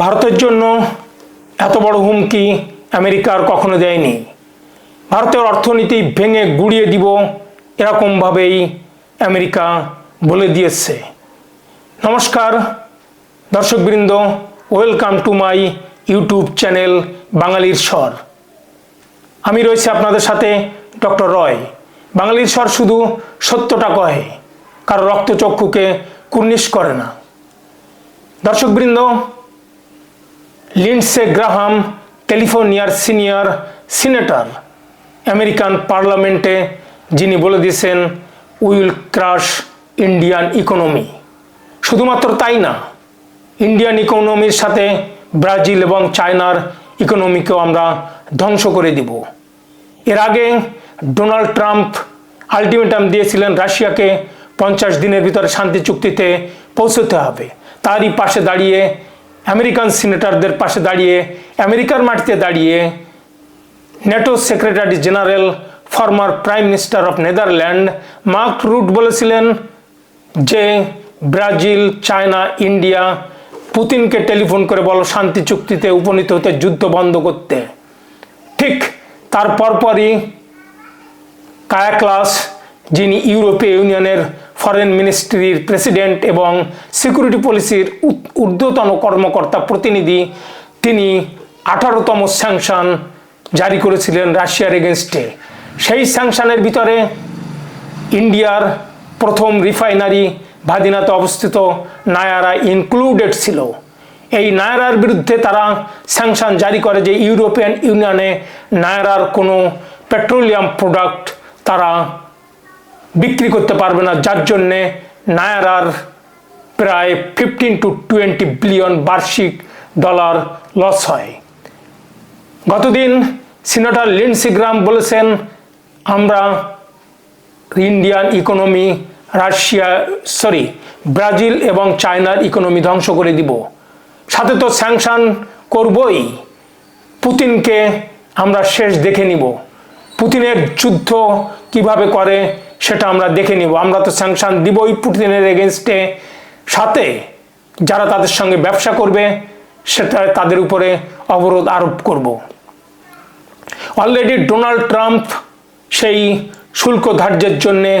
ভারতের জন্য এত বড় হুমকি আমেরিকার কখনো দেয়নি। ভারতের অর্থনীতি ভেঙে গুড়িয়ে দিব এরকমভাবেই আমেরিকা বলে দিয়েছে। নমস্কার, দর্শকবৃন্দ, welcome to my YouTube channel বাঙালির স্বর। আমি রয়েছি আপনাদের সাথে ডক্টর রয়। বাঙালির স্বর শুধু সত্যটা কহে, কারও রক্তচক্ষুকে কুর্নিশ করে না। দর্শকবৃন্দ লিন্ডসে গ্রাহাম, ক্যালিফোর্নিয়ার সিনিয়র সিনেটর। আমেরিকান পার্লামেন্টে যিনি বলে দিয়েছেন উইল ক্রাশ ইন্ডিয়ান ইকোনমি শুধুমাত্র তাই না ইন্ডিয়ান ইকোনমির সাথে ব্রাজিল এবং চায়নার ইকোনমিকেও আমরা ধ্বংস করে দিব। এর আগে ডোনাল্ড ট্রাম্প আলটিমেটাম দিয়েছিলেন রাশিয়াকে, পঞ্চাশ দিনের ভিতরে শান্তি চুক্তিতে পৌঁছতে হবে। তারই পাশে দাঁড়িয়ে আমেরিকান সিনেটরদের পাশে দাঁড়িয়ে, আমেরিকার মাটিতে দাঁড়িয়ে, NATO secretary general, former prime minister of Netherland Mark Rutte বলেছিলেন যে ব্রাজিল, চায়না, ইন্ডিয়া পুতিনকে টেলিফোন করে বলো শান্তি চুক্তিতে উপনীত হতে যুদ্ধ বন্ধ করতে। ঠিক তার পরপরই কায়া ক্লাস যিনি ইউরোপীয় ইউনিয়নের ফরেন মিনিস্ট্রির প্রেসিডেন্ট এবং সিকিউরিটি পলিসির ঊর্ধ্বতন কর্মকর্তা প্রতিনিধি, তিনি আঠারোতম স্যাংশন জারি করেছিলেন রাশিয়ার এগেনস্টে সেই স্যাংশনের ভিতরে ইন্ডিয়ার প্রথম রিফাইনারি ভাদিনাতে অবস্থিত নায়ারা ইনক্লুডেড ছিল। এই নায়রার বিরুদ্ধে তারা স্যাংশন জারি করে যে ইউরোপিয়ান ইউনিয়নে নায়রার কোনো পেট্রোলিয়াম প্রোডাক্ট তারা বিক্রি করতে পারবে না, যার জন্যে নায়ারার প্রায় ফিফটিন টু টোয়েন্টি বিলিয়ন বার্ষিক ডলার লস হয়। গতদিন সিনেটর লিন্সিগ্রাম বলেছেন, আমরা Indian economy, Russia sorry Brazil এবং চায়নার ইকোনমি ধ্বংস করে দিব। সাথে তো স্যাংশন করবই। পুতিনকে আমরা শেষ দেখে নিব। পুতিনের যুদ্ধ কীভাবে করে সেটা আমরা দেখে নিব। আমরা তো স্যাংশন দিবই পুতিনের এগেনস্টে সাথে যারা তাদের সঙ্গে ব্যবসা করবে, সেটা তাদের উপরে অবরোধ আরোপ করব। অলরেডি ডোনাল্ড ট্রাম্প সেই শুল্ক ধার্যের জন্যে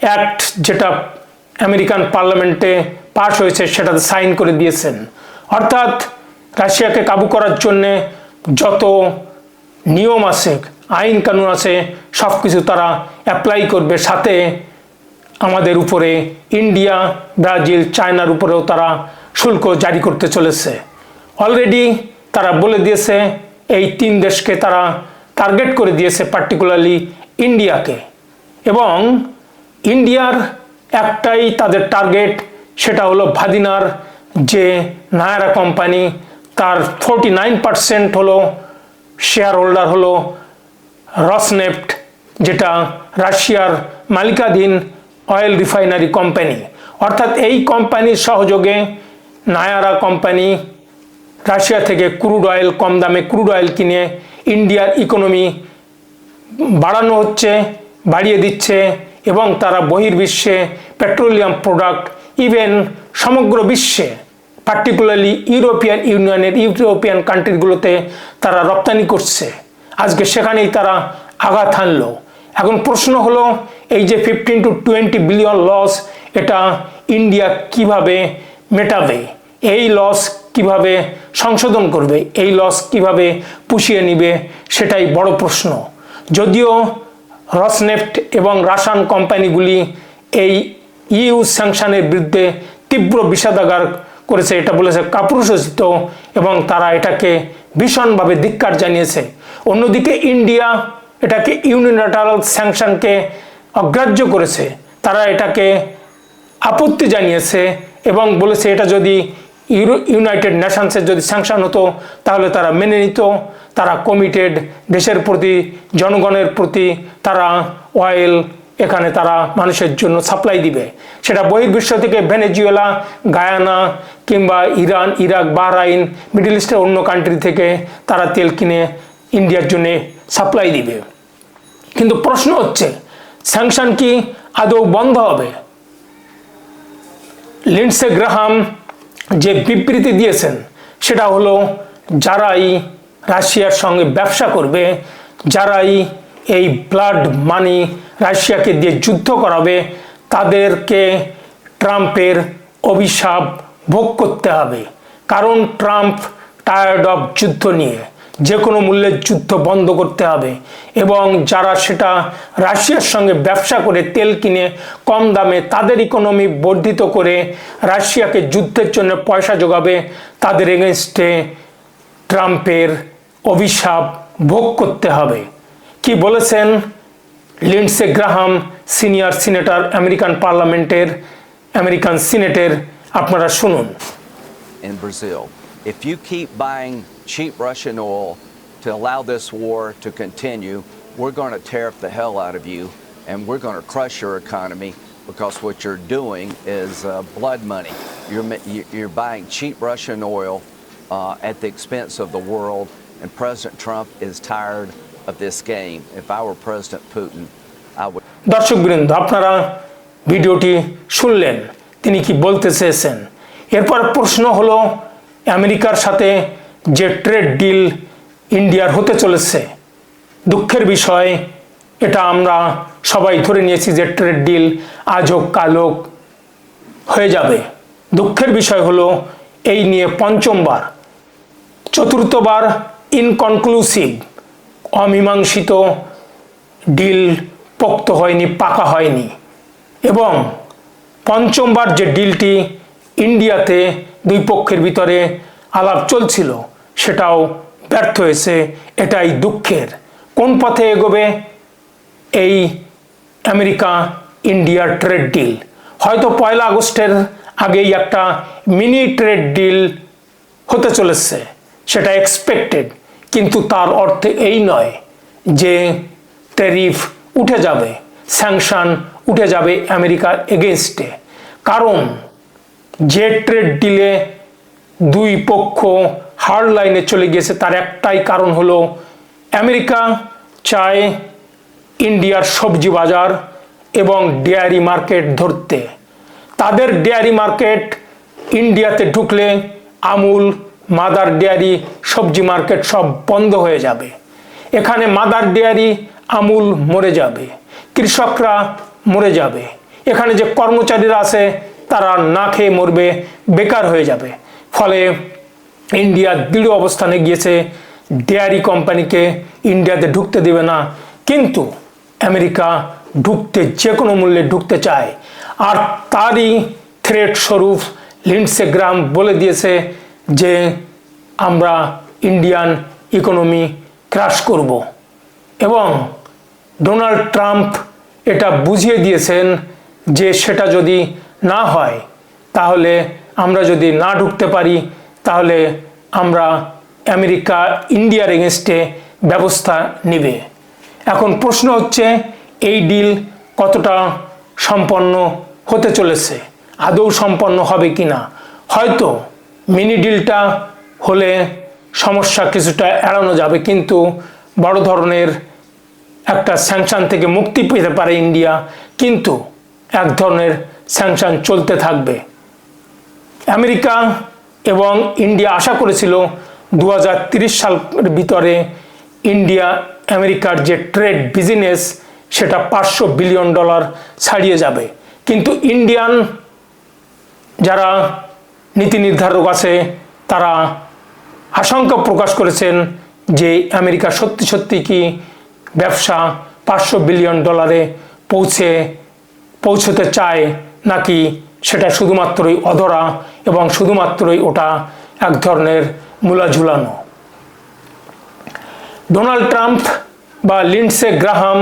অ্যাক্ট যেটা আমেরিকান পার্লামেন্টে পাশ হয়েছে সেটাতে সাইন করে দিয়েছেন। অর্থাৎ রাশিয়াকে কাবু করার জন্যে যত নিয়ম আছে আইন কানুন আছে সব কিছু তারা অ্যাপ্লাই করবে। সাথে আমাদের উপরে ইন্ডিয়া, ব্রাজিল, চায়নার উপরেও তারা শুল্ক জারি করতে চলেছে। অলরেডি তারা বলে দিয়েছে, এই তিন দেশকে তারা টার্গেট করে দিয়েছে পার্টিকুলারলি ইন্ডিয়াকে। এবং ইন্ডিয়ার একটাই তাদের টার্গেট সেটা হলো ভাদিনার যে নায়ারা কোম্পানি তার ফোরটি নাইন পার্সেন্ট হলো শেয়ার হোল্ডার হলো রসনেফট যেটা রাশিয়ার মালিকাধীন অয়েল রিফাইনারি কোম্পানি। অর্থাৎ এই কোম্পানির সহযোগে নায়ারা কোম্পানি রাশিয়া থেকে ক্রুড অয়েল, কম দামে ক্রুড অয়েল কিনে ইন্ডিয়ার ইকোনমি বাড়ানো হচ্ছে, বাড়িয়ে দিচ্ছে এবং তারা বহির্বিশ্বে পেট্রোলিয়াম প্রোডাক্ট, ইভেন সমগ্র বিশ্বে, পার্টিকুলারলি ইউরোপিয়ান ইউনিয়নের ইউরোপিয়ান কান্ট্রিগুলোতে তারা রপ্তানি করছে। আজকে সেখানেই তারা আঘাত হানলো। এখন প্রশ্ন হলো, এই যে fifteen to twenty billion loss এটা ইন্ডিয়া কীভাবে মেটাবে? এই লস কীভাবে সংশোধন করবে? এই লস কীভাবে পুষিয়ে নিবে? সেটাই বড় প্রশ্ন। যদিও রসনেফট এবং রাসান কোম্পানিগুলি এই ইউ স্যাংশনের বিরুদ্ধে তীব্র বিষাদাগার করেছে, এটা বলেছে কাপুরুষোচিত এবং তারা এটাকে ভীষণভাবে ধিক্কার জানিয়েছে। অন্যদিকে ইন্ডিয়া এটাকে ইউনিলাটারাল স্যাংশনকে অগ্রাহ্য করেছে। তারা এটাকে আপত্তি জানিয়েছে এবং বলেছে এটা যদি ইউরো ইউনাইটেড নেশনসের যদি স্যাংশন হতো, তাহলে তারা মেনে নিত। তারা কমিটেড দেশের প্রতি, জনগণের প্রতি তারা অয়েল এখানে তারা মানুষের জন্য সাপ্লাই দিবে। সেটা বহির্বিশ্ব থেকে ভেনেজুয়েলা, গায়ানা কিংবা ইরান, ইরাক, বাহরাইন, মিডল ইস্টের অন্য কান্ট্রি থেকে তারা তেল কিনে ইন্ডিয়ার জন্য সাপ্লাই দিবে। কিন্তু প্রশ্ন হচ্ছে স্যাংশন কি আদৌ বন্ধ হবে? লিন্ডসে গ্রাহাম যে বিবৃতি দিয়েছেন, সেটা হলো যারাই রাশিয়ার সঙ্গে ব্যবসা করবে, যারাই এই ব্লাড মানি রাশিয়াকে দিয়ে যুদ্ধ করাবে, তাদেরকে ট্রাম্পের অভিশাপ ভোগ করতে হবে। কারণ ট্রাম্প টায়ার্ড অফ যুদ্ধ নিয়ে। যে কোনো মূল্যের যুদ্ধ বন্ধ করতে হবে এবং যারা সেটা রাশিয়ার সঙ্গে ব্যবসা করে তেল কিনে কম দামে তাদের ইকোনমি বর্ধিত করে রাশিয়াকে যুদ্ধের জন্য পয়সা যোগাবে, তাদের এগেনস্টে ট্রাম্পের অভিশাপ ভোগ করতে হবে কি বলেছেন Lindsey Graham, senior senator, American পার্লামেন্টের, আমেরিকান সিনেটের, আপনারা শুনুন in Brazil. If you keep buying cheap Russian oil to allow this war to continue, we're going to tear up the hell out of you and we're going to crush your economy because what you're doing is uh, blood money. You're, ma- you- you're buying cheap Russian oil uh, at the expense of the world, and President Trump is tired of this game. If I were President Putin, I would. দর্শকবৃন্দ আপনারা ভিডিওটি শুনলেন তিনি কি বলতে চেয়েছেন এরপর প্রশ্ন হলো আমেরিকার সাথে যে ট্রেড ডিল ইন্ডিয়ার হতে চলেছে, দুঃখের বিষয়, এটা আমরা সবাই ধরে নিয়েছি যে ট্রেড ডিল আজ হোক, কাল হোক হয়ে যাবে। দুঃখের বিষয় হলো, এই নিয়ে পঞ্চমবার, চতুর্থবার ইনকনক্লুসিভ অমীমাংসিত ডিল পোক্ত হয়নি, পাকা হয়নি। এবং পঞ্চমবার যে ডিলটি ইন্ডিয়াতে দুই পক্ষের ভিতরে আলাপ চলছিল। সেটাও ব্যর্থ হয়েছে, এটাই দুঃখের। কোন পথে এগোবে? এই আমেরিকা ইন্ডিয়ার ট্রেড ডিল। হয়তো পয়লা আগস্টের আগেই একটা মিনি ট্রেড ডিল হতে চলেছে, সেটা এক্সপেক্টেড কিন্তু তার অর্থে এই নয় যে ট্যারিফ উঠে যাবে, স্যাংশন উঠে যাবে আমেরিকার এগেনস্টে কারণ যে ট্রেড ডিলে দুই পক্ষ হার্ড লাইনে চলে গিয়েছে, তার একটাই কারণ হলো আমেরিকা, চায় ইন্ডিয়ার সবজি বাজার এবং ডেয়ারি মার্কেট ধরতে। তাদের ডেয়ারি মার্কেট ইন্ডিয়াতে ঢুকলে আমুল মাদার ডেয়ারি সবজি মার্কেট সব বন্ধ হয়ে যাবে। এখানে মাদার ডেয়ারি আমুল মরে যাবে, কৃষকরা মরে যাবে। এখানে যে কর্মচারীরা আছে তারা না খেয়ে মরবে, বেকার হয়ে যাবে। ফলে ইন্ডিয়া দৃঢ় অবস্থানে গিয়েছে, ডেয়ারি কোম্পানিকে ইন্ডিয়াতে ঢুকতে দেবে না। কিন্তু আমেরিকা ঢুকতে যে কোনো মূল্যে ঢুকতে চায়। আর তারই থ্রেট স্বরূপ লিন্ডসে গ্রাম বলে দিয়েছে যে, আমরা ইন্ডিয়ান ইকোনমি ক্রাশ করব। এবং ডোনাল্ড ট্রাম্প এটা বুঝিয়ে দিয়েছেন যে, সেটা যদি না হয়, তাহলে আমরা যদি না ঢুকতে পারি, তাহলে আমরা আমেরিকা, ইন্ডিয়ার এগেনস্টে ব্যবস্থা নেবে। এখন প্রশ্ন হচ্ছে, এই ডিল কতটা সম্পন্ন হতে চলেছে? আদৌ সম্পন্ন হবে কি না হয়তো মিনি ডিলটা হলে সমস্যা কিছুটা এড়ানো যাবে, কিন্তু বড় ধরনের একটা স্যাংশন থেকে মুক্তি পেতে পারে ইন্ডিয়া। কিন্তু এক ধরনের স্যাংশন চলতে থাকবে। আমেরিকা এবং ইন্ডিয়া আশা করেছিল দু সালের ভিতরে ইন্ডিয়া আমেরিকার যে ট্রেড বিজনেস, সেটা পাঁচশো বিলিয়ন ডলার ছাড়িয়ে যাবে। কিন্তু ইন্ডিয়ান যারা নীতি নির্ধারক আছে, তারা আশঙ্কা প্রকাশ করেছেন যে আমেরিকা সত্যি সত্যি কি ব্যবসা পাঁচশো বিলিয়ন ডলারে পৌঁছে, পৌঁছতে চায় নাকি সেটা শুধুমাত্রই অধরা এবং শুধুমাত্রই ওটা এক ধরনের মূলা ঝুলানো? ডোনাল্ড ট্রাম্প বা লিন্ডসে গ্রাহাম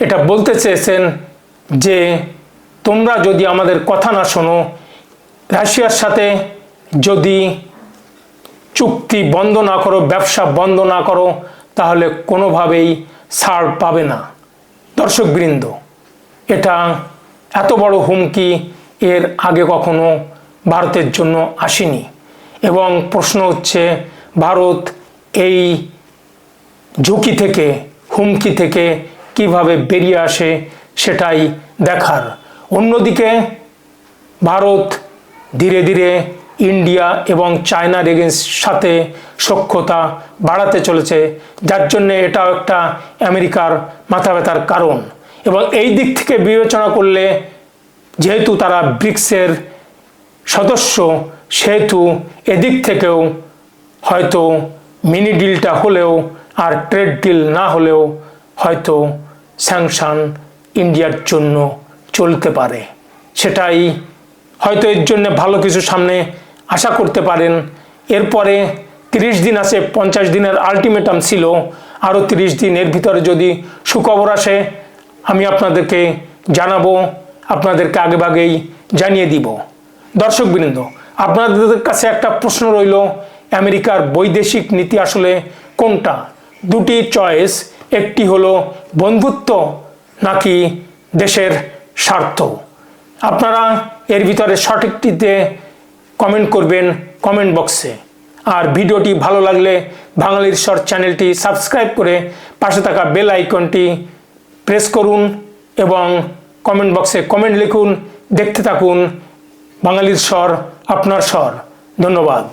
এটা বলতে চেয়েছেন যে, তোমরা যদি আমাদের কথা না শোনো, রাশিয়ার সাথে যদি চুক্তি বন্ধ না করো, ব্যবসা বন্ধ না করো, তাহলে কোনোভাবেই ছাড় পাবে না। দর্শকবৃন্দ, এটা এত বড় হুমকি এর আগে কখনো ভারতের জন্য আসেনি। এবং প্রশ্ন হচ্ছে, ভারত এই ঝুঁকি থেকে, হুমকি থেকে কীভাবে বেরিয়ে আসে সেটাই দেখার। অন্যদিকে, ভারত ধীরে ধীরে ইন্ডিয়া এবং চায়নার এগেন্স সাথে সক্ষতা বাড়াতে চলেছে, যার জন্য এটাও একটা আমেরিকার মাথা ব্যথার কারণ। এবং এই দিক থেকে বিবেচনা করলে যেহেতু তারা ব্রিক্সের সদস্য, সেহেতু এদিক থেকেও হয়তো মিনি ডিলটা হলেও আর ট্রেড ডিল না হলেও হয়তো স্যাংশন ইন্ডিয়ার জন্য চলতে পারে। সেটাই হয়তো এর জন্য ভালো কিছু সামনে আশা করতে পারেন। এরপরে তিরিশ দিন আছে, পঞ্চাশ দিনের আলটিমেটাম ছিল। আরও তিরিশ দিন এর ভিতরে যদি সুখবর আসে আমি আপনাদেরকে জানাব, আপনাদেরকে আগেভাগেই জানিয়ে দিব। দর্শক দর্শকবৃন্দ আপনাদের কাছে একটা প্রশ্ন রইল, আমেরিকার বৈদেশিক নীতি আসলে কোনটা? দুটি চয়েস, একটি হলো বন্ধুত্ব নাকি দেশের স্বার্থ? আপনারা এর ভিতরে সঠিকটিতে কমেন্ট করবেন কমেন্ট বক্সে। আর ভিডিওটি ভালো লাগলে বাঙালির স্বর চ্যানেলটি সাবস্ক্রাইব করে পাশে থাকা বেল আইকনটি প্রেস করুন এবং কমেন্ট বক্সে কমেন্ট লিখুন দেখতে থাকুন বাঙালির স্বর আপনার স্বর। ধন্যবাদ।